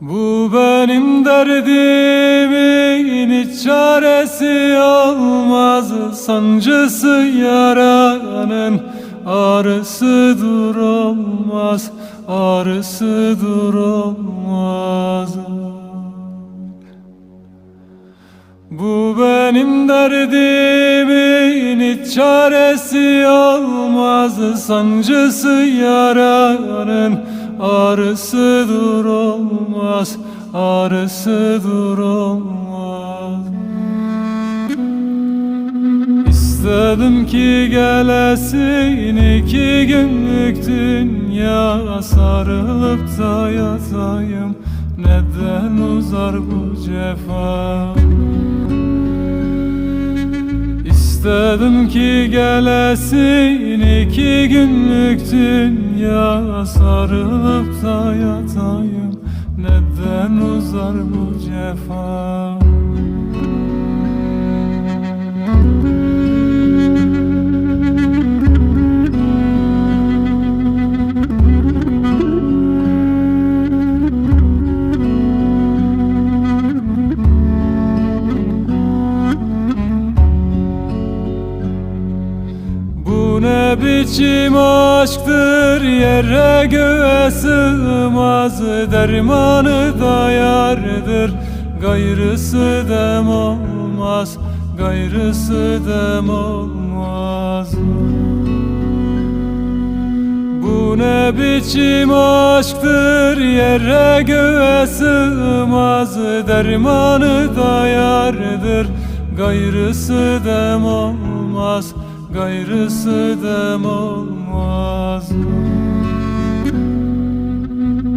Bu benim derdimin hiç çaresi olmaz. Sancısı yaranın ağrısı dur olmaz Ağrısı dur Bu benim derdimin hiç çaresi olmaz. Sancısı yaranın ağrısı dur olmaz Ağrısı dur olmaz. İstedim ki gelesin iki günlük dünya Sarılıp da yatayım Neden uzar bu cefa İstedim ki gelesin iki günlük dünya Sarılıp da yatayım. Neden uzar bu cefa Bu ne biçim aşktır yere göğe sığmaz Dermanı da yardır. Gayrısı dem olmaz Gayrısı dem olmaz. Bu ne biçim aşktır yere göğe sığmaz Dermanı da yardır. Gayrısı dem olmaz Gayrısı dem olmaz.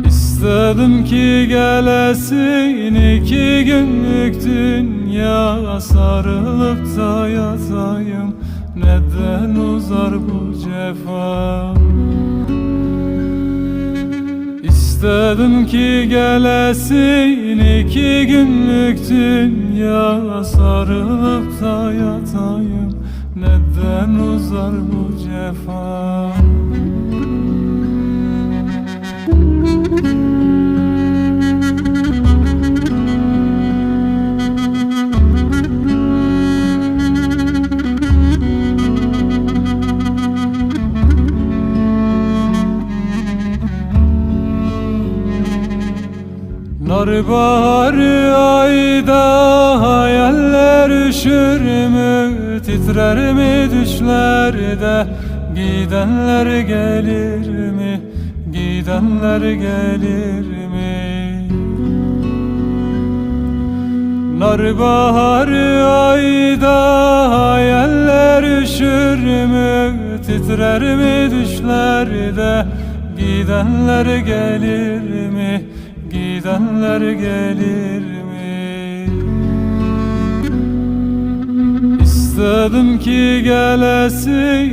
İstedim ki gelesin iki günlük dünya Sarılıp da yatayım Neden uzar bu cefa İstedim ki gelesin iki günlük dünya Sarılıp da yatayım. Neden uzar bu cefa Nar baharı ayda hayaller üşür mü? Titrer mi düşlerde? Gidenler gelir mi? Gidenler gelir mi? Nar baharı ayda hayaller üşür mü? Titrer mi düşlerde? Gidenler gelir mi Gidenler gelir mi? İstedim ki gelesin